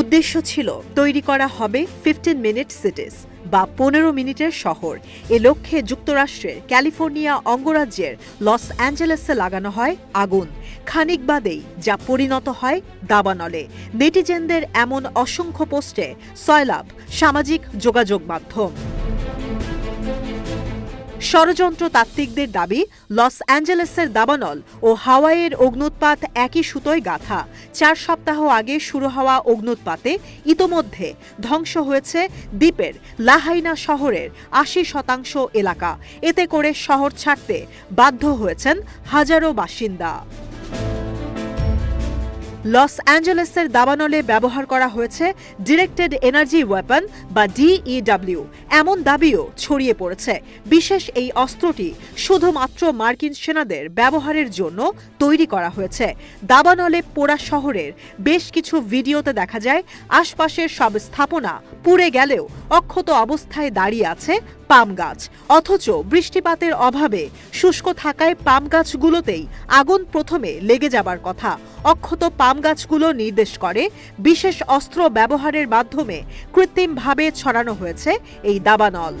উদ্দেশ্য ছিল, তৈরি করা হবে ফিফটিন মিনিট সিটিস বা পনেরো মিনিটের শহর। এ লক্ষ্যে যুক্তরাষ্ট্রের ক্যালিফোর্নিয়া অঙ্গরাজ্যের লস অ্যাঞ্জেলেসে লাগানো হয় আগুন। খানিক বাদেই যা পরিণত হয় দাবানলে। নেটিজেনদের এমন অসংখ্য পোস্টে সয়লাভ, সামাজিক যোগাযোগ মাধ্যম। ষড়যন্ত্র তাত্ত্বিকদের দাবি, লস অ্যাঞ্জেলেসের দাবানল ও হাওয়াইয়ের অগ্নুৎপাত একই সুতোয় গাথা। চার সপ্তাহ আগে শুরু হওয়া অগ্নুৎপাতে ইতোমধ্যে ধ্বংস হয়েছে দ্বীপের লাহাইনা শহরের আশি শতাংশ এলাকা। এতে করে শহর ছাড়তে বাধ্য হয়েছেন হাজারো বাসিন্দা। লস অ্যাঞ্জেলেসের দাবানলে ব্যবহার করা হয়েছে ডিরেক্টেড এনার্জি ওয়েপন বা ডিইডব্লিউ। এমন দাবিও ছড়িয়ে পড়েছে। বিশেষ এই অস্ত্রটি শুধুমাত্র মার্কিন সেনাদের ব্যবহারের জন্য তৈরি করা হয়েছে। দাবানলে পোড়া শহরের বেশ কিছু ভিডিওতে দেখা যায়, আশপাশের সব স্থাপনা পুড়ে গেলেও অক্ষত অবস্থায় দাঁড়িয়ে আছে পাম গাছ। অথচ বৃষ্টিপাতের অভাবে শুষ্ক থাকায় পাম গাছগুলোতেই আগুন প্রথমে লেগে যাবার কথা। অক্ষত পাম গাছগুলো নির্দেশ করে বিশেষ অস্ত্র ব্যবহারের মাধ্যমে কৃত্রিমভাবে ছড়ানো হয়েছে এই দাবানল।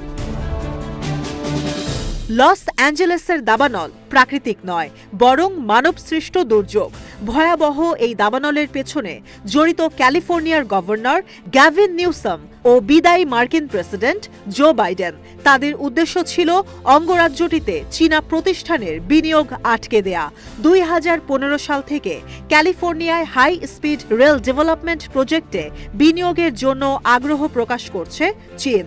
লস অ্যাঞ্জেলেসের দাবানল প্রাকৃতিক নয়, বরং মানবসৃষ্ট দুর্যোগ। ভয়াবহ এই দাবানলের পেছনে জড়িত ক্যালিফোর্নিয়ার গভর্নর গ্যাভিন নিউসাম ও বিদায়ী মার্কিন প্রেসিডেন্ট জো বাইডেন। তাদের উদ্দেশ্য ছিল অঙ্গরাজ্যটিতে চীনা প্রতিষ্ঠানের বিনিয়োগ আটকে দেয়া। দুই হাজার পনেরো সাল থেকে ক্যালিফোর্নিয়ায় হাই স্পিড রেল ডেভেলপমেন্ট প্রজেক্টে বিনিয়োগের জন্য আগ্রহ প্রকাশ করছে চীন।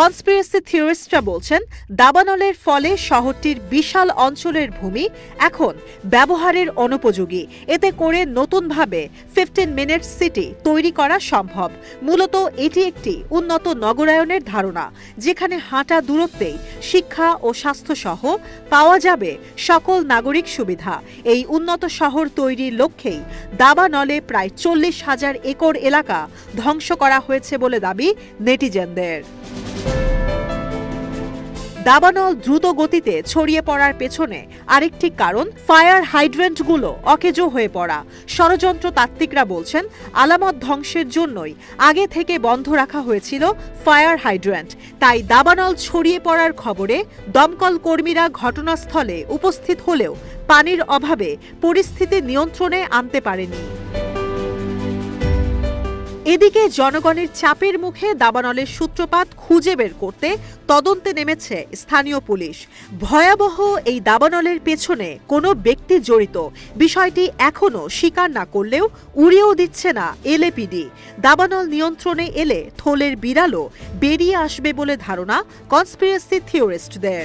কনস্পিরেসি থিওরিস্টরা বলছেন, দাবানলের ফলে শহরটির বিশাল অঞ্চলের ভূমি এখন ব্যবহারের অনুপযোগী। এতে করে নতুনভাবে ফিফটিন মিনিট সিটি তৈরি করা সম্ভব। মূলত এটি একটি উন্নত নগরায়নের ধারণা, যেখানে হাঁটা দূরত্বেই শিক্ষা ও স্বাস্থ্যসহ পাওয়া যাবে সকল নাগরিক সুবিধা। এই উন্নত শহর তৈরির লক্ষ্যেই দাবানলে প্রায় চল্লিশ হাজার একর এলাকা ধ্বংস করা হয়েছে বলে দাবি নেটিজেনদের। দাবানল দ্রুত গতিতে ছড়িয়ে পড়ার পেছনে আরেকটি কারণ, ফায়ার হাইড্রেন্টগুলো অকেজো হয়ে পড়া। ষড়যন্ত্র তাত্ত্বিকরা বলছেন, আলামত ধ্বংসের জন্যই আগে থেকে বন্ধ রাখা হয়েছিল ফায়ার হাইড্রেন্ট। তাই দাবানল ছড়িয়ে পড়ার খবরে দমকল কর্মীরা ঘটনাস্থলে উপস্থিত হলেও পানির অভাবে পরিস্থিতি নিয়ন্ত্রণে আনতে পারেনি। এদিকে জনগণের চাপের মুখে দাবানলের সূত্রপাত খুঁজে বের করতে তদন্তে নেমেছে স্থানীয় পুলিশ। ভয়াবহ এই দাবানলের পেছনে কোনো ব্যক্তি জড়িত। বিষয়টি এখনও স্বীকার না করলেও উড়িয়েও দিচ্ছে না এলএপিডি। দাবানল নিয়ন্ত্রণে এলে থলের বিড়ালও বেরিয়ে আসবে বলে ধারণা কনস্পিরেসি থিওরিস্টদের।